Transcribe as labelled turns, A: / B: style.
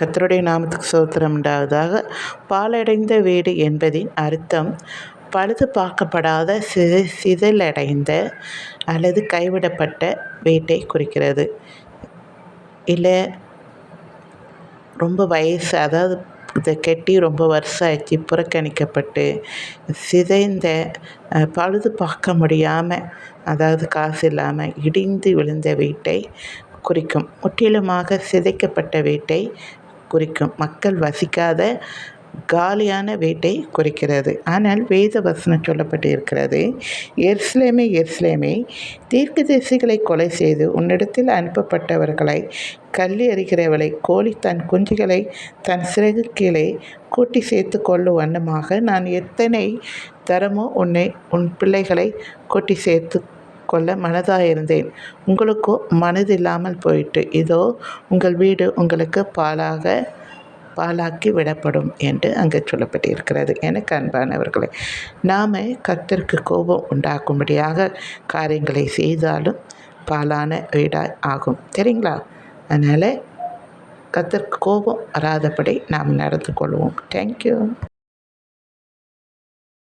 A: கத்தருடைய நாமத்துக்கு சோத்திரம் உண்டாவதாக. பாலடைந்த வீடு என்பதின் அர்த்தம் பழுது பார்க்கப்படாத சி சிதலடைந்த அல்லது கைவிடப்பட்ட வீட்டை குறிக்கிறது. இல்லை ரொம்ப வயசு அதாவது இதை கெட்டி ரொம்ப வருஷம் ஆச்சு புறக்கணிக்கப்பட்டு சிதைந்த பழுது பார்க்க முடியாமல் அதாவது காசு இல்லாமல் இடிந்து விழுந்த வீட்டை குறிக்கும். முற்றிலுமாக சிதைக்கப்பட்ட வீட்டை குறிக்கும். மக்கள் வசிக்காத காலியான வீட்டை குறிக்கிறது. ஆனால் வேத வசனம் சொல்லப்பட்டு இருக்கிறது எர்ஸ்லேமே எர்ஸ்லேமே தீர்க்கதரிசிகளை கொலை செய்து உன்னிடத்தில் அனுப்பப்பட்டவர்களை கல்லி அறிகிறவளை கோழி தன் குஞ்சுகளை தன் சிறகு கீழே கூட்டி சேர்த்து கொள்ளும் வண்ணமாக நான் எத்தனை தரமோ உன்னை உன் பிள்ளைகளை கூட்டி சேர்த்து கொள்ள மனதாக இருந்தேன் உங்களுக்கோ மனதில்லாமல் போயிட்டு இதோ உங்கள் வீடு உங்களுக்கு பாலாக பாலாக்கி விடப்படும் என்று அங்கே சொல்லப்பட்டிருக்கிறது எனக்கு அன்பானவர்களே. நாம் கத்தருக்கு கோபம் உண்டாக்கும்படியாக காரியங்களை செய்தாலும் பாலான வீடாக ஆகும். சரிங்களா? அதனால் கத்தருக்கு கோபம் வராதபடி நாம் நடந்து கொள்வோம். தேங்க்யூ